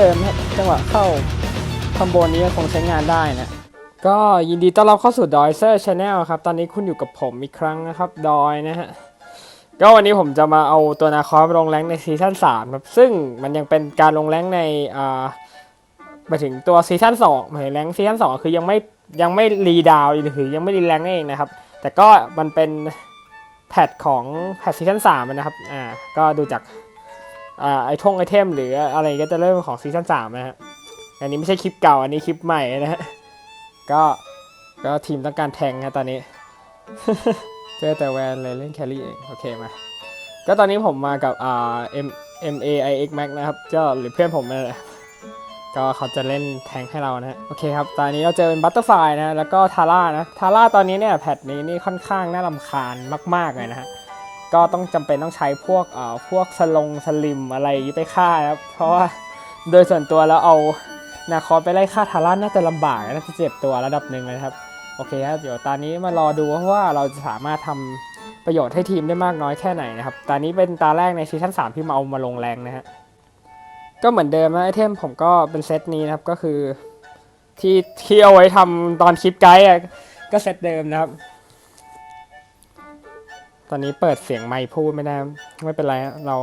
ดิมจังหวะเข้าคอมโบนี้คงใช้งานได้นะ ก็ยินดีต้อนรับเข้าสู่ดอยเซอร์ชาแนลครับ ตอนนี้คุณอยู่กับผมอีกครั้งนะครับดอยนะฮะ ก็วันนี้ผมจะมาเอาตัวนาคอสลงแรงในซีซั่น3ครับ ซึ่งมันยังเป็นการลงแรงในอ่ามาถึงตัวซีซั่น2หมายถึงแรงซีซั่น2คือยังไม่ยังไม่รีดาวหรือยังไม่รีแรงนั่เองนะครับ แต่ก็มันเป็นแพทของแพทซีซั่น3นะครับ อ่า ก็ดูจาก อ่าไอท่งไอเทมหรืออะไรก็จะเริ่มของซีซั่นสามนะฮะอันนี้ไม่ใช่คลิปเก่าอันนี้คลิปใหม่นะฮะก็ก็ทีมต้องการแทงนะตอนนี้ เจอแต่แวนเลยเล่นแครี่เองโอเคมา ก็ตอนนี้ผมมากับอ่า M M A I X Max นะครับก็หรือเพื่อนผมนั่นแหละก็เขาจะเล่นแทงให้เรานะฮะโอเคครับ ตอนนี้เราเจอเป็นบัตเตอร์ไฟนะ แล้วก็ทาร่านะ ทาร่าตอนนี้เนี่ยแพทนี้นี่ค่อนข้างน่ารำคาญมาก ๆ เลยนะฮะ ก็ต้องจำเป็นต้องใช้พวกเอ่อพวกสลงสลิมอะไรอย่างนี้ไปฆ่าครับ เพราะว่าโดยส่วนตัวแล้วเอานาคอไปไล่ฆ่าทาร่าน่าจะลำบากน่าจะเจ็บตัวระดับหนึ่งเลยนะครับ โอเคครับเดี๋ยวตอนนี้มารอดูว่าเราจะสามารถทำประโยชน์ให้ทีมได้มากน้อยแค่ไหนนะครับ ตอนนี้เป็นตาแรกในซีซั่น3ที่มาเอามาลงแรงนะฮะ ก็เหมือนเดิมนะไอเทมผมก็เป็นเซตนี้นะครับ ก็คือที่ที่เอาไว้ทำตอนคลิปไกด์ก็เซตเดิมนะครับ ตอนนี้เปิดเสียงไมค์พูดไม่ได้ ไม่เป็นไรเรา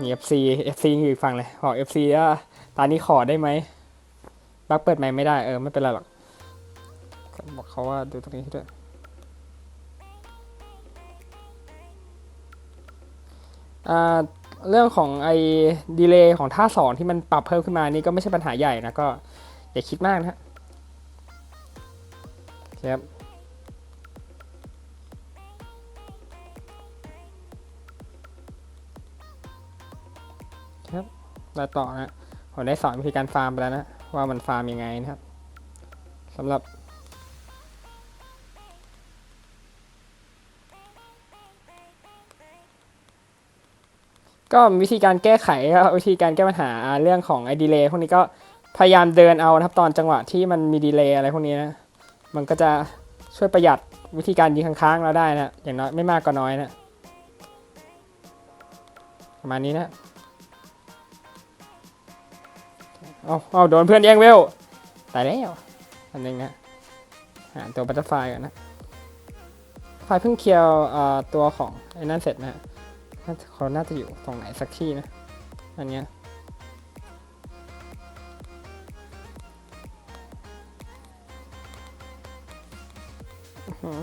มี FC FC อยู่อีกฝั่งเลยบอก FC ว่าตอนนี้ขอได้ไหมบักเปิดไมค์ไม่ได้เออไม่เป็นไรหรอกบอกเขาว่าดูตรงนี้ด้วยอ่าเรื่องของไอ้ดีเลย์ของท่าสองที่มันปรับเพิ่มขึ้นมานี่ก็ไม่ใช่ปัญหาใหญ่นะก็อย่าคิดมากนะ ครับ แล้วต่อนะผมได้สอนวิธีการฟาร์มไปแล้วนะ ว่ามันฟาร์มยังไงนะครับสำหรับก็วิธีการแก้ไขก็วิธีการแก้ปัญหาเรื่องของไอ้ดีเลย์พวกนี้ก็พยายามเดินเอานะครับตอนจังหวะที่มันมีดีเลย์อะไรพวกนี้นะมันก็จะช่วยประหยัดวิธีการยิงค้างๆเราได้นะอย่างน้อยไม่มากก็น้อยนะประมาณนี้นะ เอาเอาโดนเพื่อนแย่งเวลตายแล้วอันนึงนะหาตัวบัตเตอร์ไฟก่อนนะไฟเพิ่งเคลียร์ตัวของไอ้นั่นเสร็จนะฮะเขาน่าจะอยู่ตรงไหนสักที่นะอันเนี้ยอื้อหือ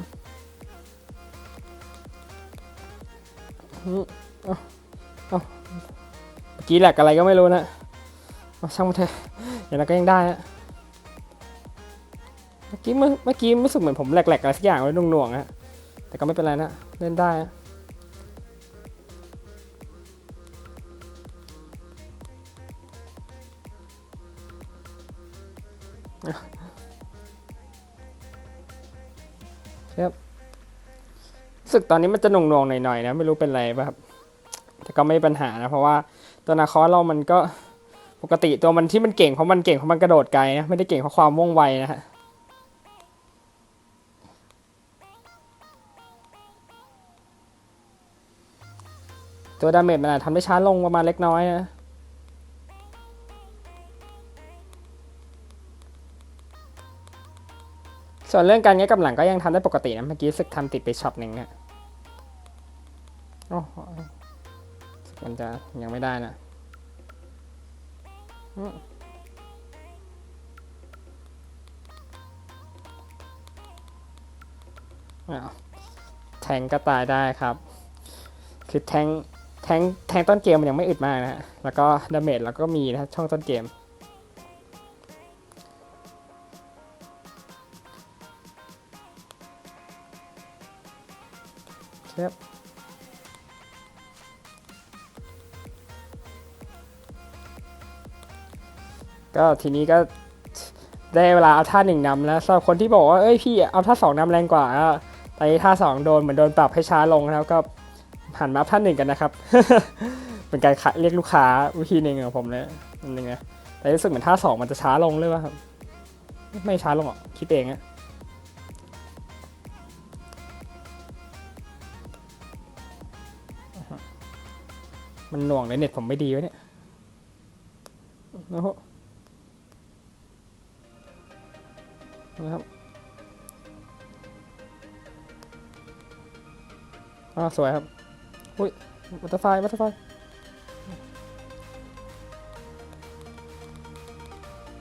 อื้อเอาเอาเมื่อกี้แหลกอะไรก็ไม่รู้นะ ช่างมันเถอะอย่างนั้นก็ยังได้เมื่อกี้เมื่อกี้รู้สึกเหมือนผมแหลกๆอะไรสักอย่างไว้หน่วงๆฮะแต่ก็ไม่เป็นไรนะเล่นได้ครับรู้สึกตอนนี้มันจะหน่วงๆหน่อยๆนะ ไม่รู้เป็นไรป่ะครับแต่ก็ไม่ปัญหานะ เพราะว่าตัวนาคอสเรามันก็ ปกติตัวมันที่มันเก่งเพราะมันเก่งเพราะมันกระโดดไกลนะไม่ได้เก่งเพราะความว่องไวนะฮะตัวดาเมจมันอาจทำได้ช้าลงประมาณเล็กน้อยนะส่วนเรื่องการแง้กำลังก็ยังทำได้ปกตินะเมื่อกี้สึกทำติดไปช็อตหนึ่งอะโอ้มันจะยังไม่ได้นะ แทงก็ตายได้ครับ คือแทงแทงแทงต้นเกมมันยังไม่อึดมากนะฮะ แล้วก็ดาเมจเราก็มีนะช่องต้นเกม ครับ ก็ทีนี้ก็ได้เวลาเอาท่าหนึ่งนำแล้วสำหรับคนที่บอกว่าเอ้ยพี่เอาท่าสองนำแรงกว่าตอนนี้ท่าสองโดนเหมือนโดนปรับให้ช้าลงแล้วก็หันมาท่าหนึ่งกันนะครับเป็นการเรียกลูกค้าวิธีหนึ่งของผมเลยอันหนึงนะแต่รู้สึกเหมือนท่าสองมันจะช้าลงเลยว่าครับไม่ช้าลงหรอกคิดเองอะมันหน่วงเลยเน็ตผมไม่ดีวะเนี่ยนะฮะ นะครับอ่าสวยครับอุ้ยบัตเตอร์ไฟบัตเตอร์ไฟ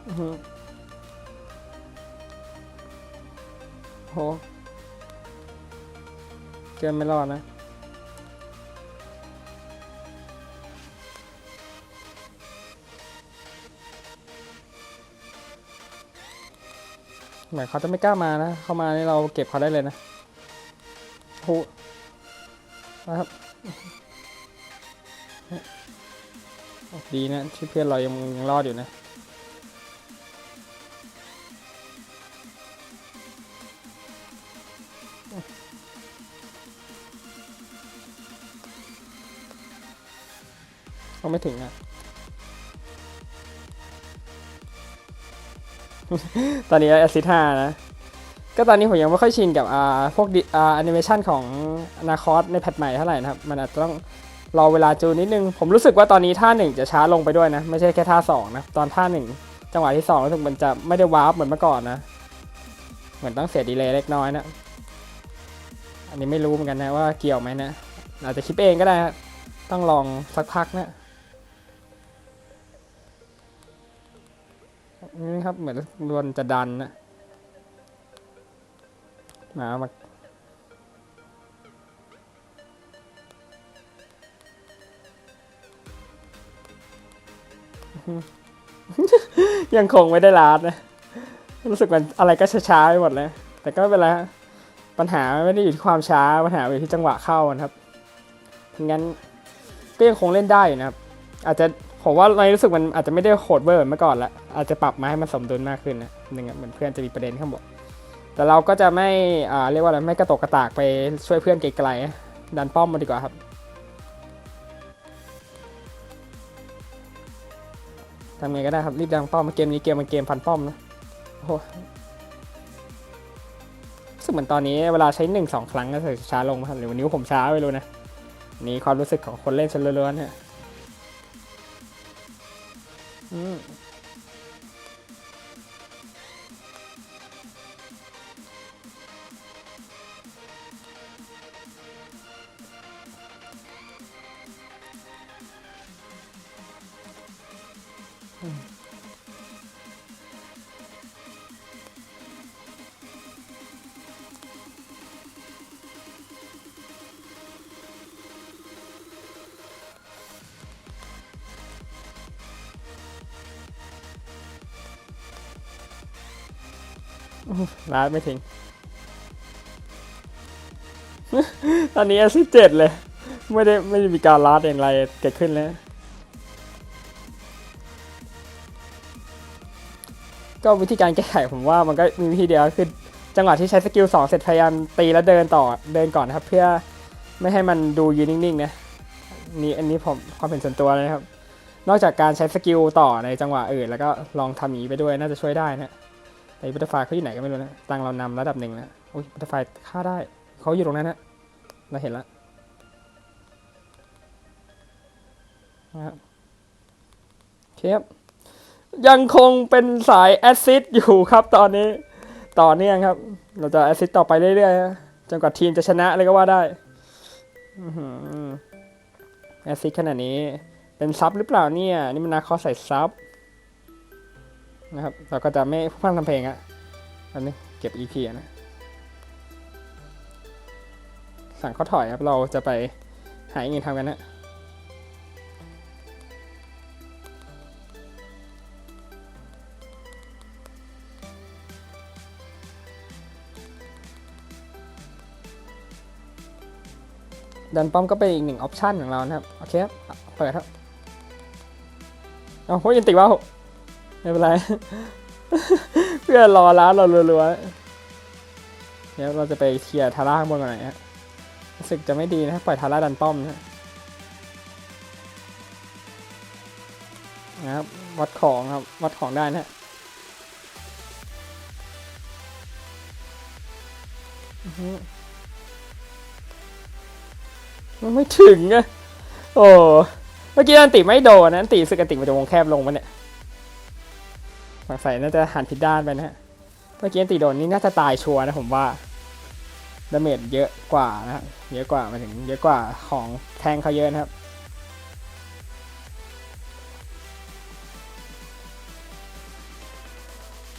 อือหือโหเกินไม่รอดนะ เหมือนเขาจะไม่กล้ามานะ เข้ามานี่เราเก็บเขาได้เลยนะโหนะครับดีนะที่เพื่อนเรายังยังรอดอยู่นะเขาไม่ถึงอะ ตอนนี้แอซิท่านะ ก็ตอนนี้ผมยังไม่ค่อยชินกับอ่าพวกอ่าแอนิเมชันของอนาคอสในแพทใหม่เท่าไหร่นะครับ มันอาจจะต้องรอเวลาจูนนิดนึง ผมรู้สึกว่าตอนนี้ท่าหนึ่งจะช้าลงไปด้วยนะ ไม่ใช่แค่ท่าสองนะ ตอนท่าหนึ่งจังหวะที่สองรู้สึกมันจะไม่ได้วาร์ปเหมือนเมื่อก่อนนะ เหมือนต้องเสียดีเลย์เล็กน้อยนะ อันนี้ไม่รู้เหมือนกันนะว่าเกี่ยวไหมนะ อาจจะคิดเองก็ได้ฮะต้องลองสักพักนะ นี่ครับเหมือนรวนจะดันนะมามายังคงไม่ได้ลาดนะ รู้สึกมันอะไรก็ช้าๆไปหมดเลย แต่ก็ไม่เป็นไรฮะปัญหาไม่ได้อยู่ที่ความช้า ปัญหาอยู่ที่จังหวะเข้านะครับงั้นก็ยังคงเล่นได้นะครับ อาจจะ ผมว่าในรู้สึกมันอาจจะไม่ได้โหดเวอร์เหมือนเมื่อก่อนละอาจจะปรับมาให้มันสมดุลมากขึ้นนะหนึ่งอะเหมือนเพื่อนจะมีประเด็นข้างบนแต่เราก็จะไม่อ่าเรียกว่าอะไรไม่กระตกกระตากไปช่วยเพื่อนไกลๆดันป้อมมาดีกว่าครับทำไงก็ได้ครับรีบดันป้อมมาเกมนี้เกมมันเกมฟันป้อมนะโอ้โหรู้สึกเหมือนตอนนี้เวลาใช้หนึ่งสองครั้งก็จะช้าลงมั้งหรือวันนี้วผมช้าไม่รู้นะนี่ความรู้สึกของคนเล่นชนล้วนๆฮะ อืม ลาดไม่ถึง ตอนนี้อาซิเจ็ดเลย ไม่ได้ไม่ได้มีการลาดอย่างไรเกิดขึ้นแล้ว ก็วิธีการแก้ไขผมว่ามันก็มีวิธีเดียวคือจังหวะที่ใช้สกิล2เสร็จพยายามตีแล้วเดินต่อเดินก่อนนะครับ เพื่อไม่ให้มันดูยืนนิ่งๆนะนี่อันนี้ผมความเห็นส่วนตัวนะครับ นอกจากการใช้สกิลต่อในจังหวะอื่น แล้วก็ลองทำอย่างนี้ไปด้วยน่าจะช่วยได้นะ อ้บัตเตอร์ไฟเขาอยู่ไหนก็ไม่รู้นะตังเรานำระดับหนึ่งนะอุ้ยบัตเตอร์ไฟฆ่าได้เขาอยู่ตรงนั้นนะเราเห็นแล้วนะครับเคครับยังคงเป็นสายแอซ i ดอยู่ครับตอนนี้ต่อเนื่องครับ เราจะแอซ i ดต่อไปเรื่อยๆนะจนกว่าทีมจะชนะเลยก็ว่าได้แอซ i ดขนาดนี้เป็นซับหรือเปล่าเนี่ย นี่มันนาคอใส่ซับ นะครับ เราก็จะไม่ฟังทำเพลงอะอันนี้เก็บ EP นะ สั่งเขาถอยครับ เราจะไปหาอย่างอื่นทำกันนะดันป้อมก็เป็นอีกหนึ่งออปชันของเรานะครับ โอเคครับ เปิดครับ เอาพวกยินติว่า ไม่เป็นไร เพื่อรอร้านเรารัวๆเดี๋ยวเราจะไปเคลียร์ทาร่าข้างบนก่อนหน่อยฮะรู้สึกจะไม่ดีนะปล่อยทาร่าดันป้อมนะนะครับวัดของครับวัดของได้นะฮะมันไม่ถึงอะโอ้เมื่อกี้อันติไม่โดนนะอันติสึกอันติมันจะวงแคบลงมันเนี่ย สงสัยน่าจะหันผิดด้านไปนะฮะเมื่อกี้ตีโดนนี่น่าจะตายชัวร์นะผมว่าดาเมจเยอะกว่านะฮะเยอะกว่ามาถึงเยอะกว่าของแทงเขาเยอะนะครับ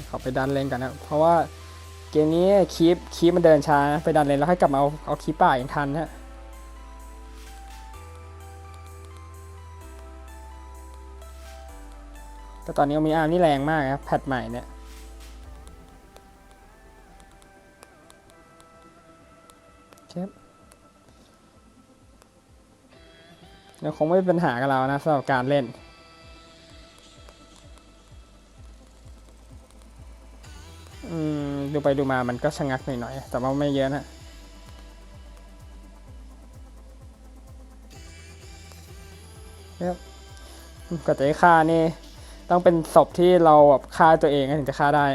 เขาไปดันเลนกันนะเพราะว่าเกมนี้คีปคีปมันเดินช้าไปดันเลนแล้วให้กลับมาเอาเอาคีปป่าอย่างทันนะ แต่ตอนนี้มีอาร์มนี่แรงมากครับแพทใหม่เนี่ยครับเดี๋ยวคงไม่เป็นปัญหากับเรานะสำหรับการเล่น อืม ดูไปดูมามันก็ชะงักหน่อยๆ แต่ว่าไม่เยอะนะครับก็จะให้ฆ่านี่ ต้องเป็นศพที่เราแบบฆ่าตัวเองถึงจะฆ่าได้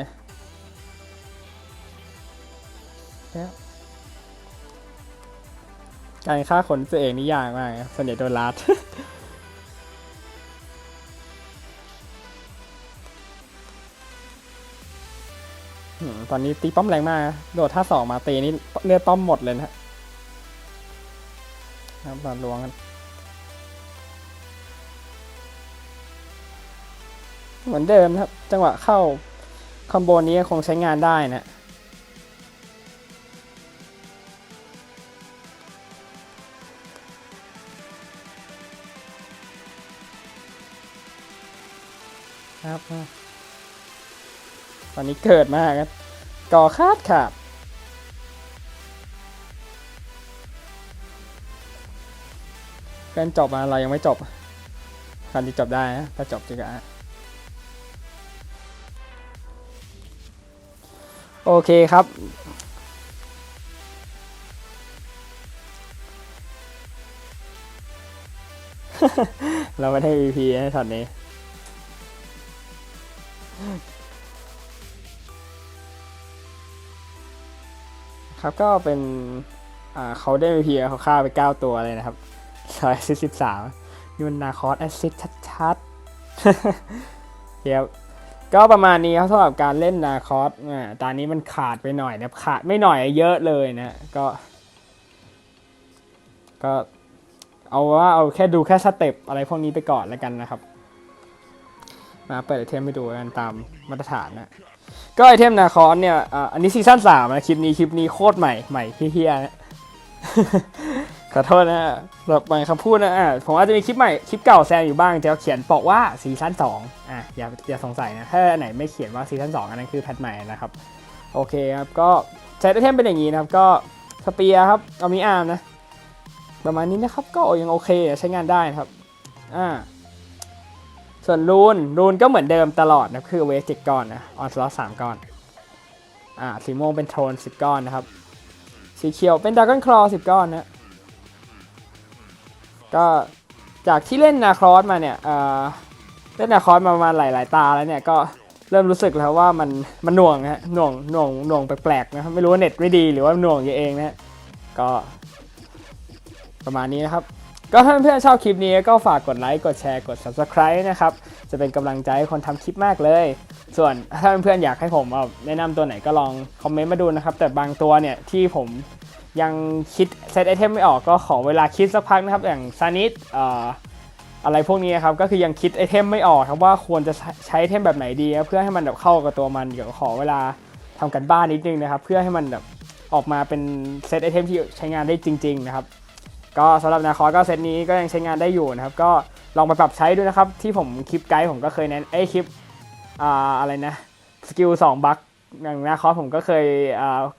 การฆ่าคนตัวเองนี่ยากมากส่วนใหญ่โดนลัดตอนนี้ตีป้อมแรงมาก โดดท่าสองมาตีนี่เลือดป้อมหมดเลยนะ ครับบาดลวงกัน เหมือนเดิมครับ จังหวะเข้าคอมโบนี้คงใช้งานได้นะครับ ตอนนี้เกิดมากครับ ก่อคาดขาดเกินจบมาเรายังไม่จบคันที่จบได้นะ ถ้าจบจริงอะ โอเคครับ เราไม่ได้ VP ให้ช็อตนี้ ครับก็เป็นอ่าเขาได้ VP เขาฆ่าไป 9 ตัวเลยนะครับร้อยสิบสามนี่มันนาคอสแอซิดชัดๆเดี๋ยว ก็ประมาณนี้ครับสำหรับการเล่นนาคอสอ่าตอนนี้มันขาดไปหน่อยนะขาดไม่หน่อยเยอะเลยนะก็ ก็เอาว่าเอาแค่ดูแค่สเต็ปอะไรพวกนี้ไปก่อนแล้วกันนะครับ มาเปิดไอเทมให้ดูกันตามมาตรฐานนะ ก็ไอเทมนาคอสเนี่ยอ่าอันนี้ซีซั่นสามนะคลิปนี้คลิปนี้โคตรใหม่ใหม่เฮี้ยๆนะ ขอโทษนะแบบบางคำพูดนะอะผมอาจจะมีคลิปใหม่คลิปเก่าแซมอยู่บ้างจะเขียนบอกว่าซีซั่นสองอะอย่าอย่าสงสัยนะถ้าอันไหนไม่เขียนว่าซีซั่นสองอันนั้นคือแพทใหม่นะครับโอเคครับก็ใช้ไอเทมเป็นอย่างนี้นะครับก็สเปียครับเอามีอาร์มนะประมาณนี้นะครับก็ยังโอเคใช้งานได้นะครับอ่าส่วนรูนรูนก็เหมือนเดิมตลอดนะคือเวสติกก้อนนะออนสล็อตสามก้อนอ่าสีม่วงเป็นโทนสิบก้อนนะครับสีเขียวเป็นดากอนคลอสิบก้อนนะ ก็จากที่เล่นนาครอสมาเนี่ยเล่นนาครอสมาประมาณหลาย ๆ ตาแล้วเนี่ยก็เริ่มรู้สึกแล้วว่ามันมันหน่วงฮะหน่วงหน่วงหน่วงแปลกๆนะครับไม่รู้ว่าเน็ตไม่ดีหรือว่าหน่วงอยู่เองนะก็ประมาณนี้นะครับ ก็ถ้าเพื่อนๆชอบคลิปนี้ก็ฝากกดไลค์กดแชร์กด subscribe นะครับจะเป็นกำลังใจให้คนทำคลิปมากเลย ส่วนถ้าเพื่อนๆอยากให้ผมแนะนำตัวไหนก็ลองคอมเมนต์มาดูนะครับแต่บางตัวเนี่ยที่ผม ยังคิดเซตไอเทมไม่ออกก็ขอเวลาคิดสักพักนะครับ อย่างซานิสอะไรพวกนี้ครับ ก็คือยังคิดไอเทมไม่ออกครับว่าควรจะใช้ไอเทมแบบไหนดี เพื่อให้มันแบบเข้ากับตัวมันเดี๋ยวขอเวลาทำกันบ้านนิดนึงนะครับ เพื่อให้มันแบบออกมาเป็นเซตไอเทมที่ใช้งานได้จริง ๆ นะครับ ก็สำหรับนาคอก็เซตนี้ก็ยังใช้งานได้อยู่นะครับ ก็ลองไปปรับใช้ดูนะครับ ที่ผมคลิปไกด์ผมก็เคยแนะนไอคลิปออะไรนะสกิล2บัค อย่างนาคอสผมก็เคย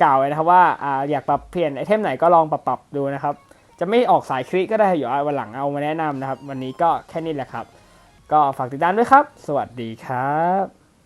กล่าวไว้นะครับว่าอาอยากปรับเปลี่ยนไอเทมไหนก็ลองปรับปรับดูนะครับ จะไม่ออกสายคลิกก็ได้อยู่วันหลังเอามาแนะนำนะครับ วันนี้ก็แค่นี้แหละครับ ก็ฝากติดตามด้วยครับ สวัสดีครับ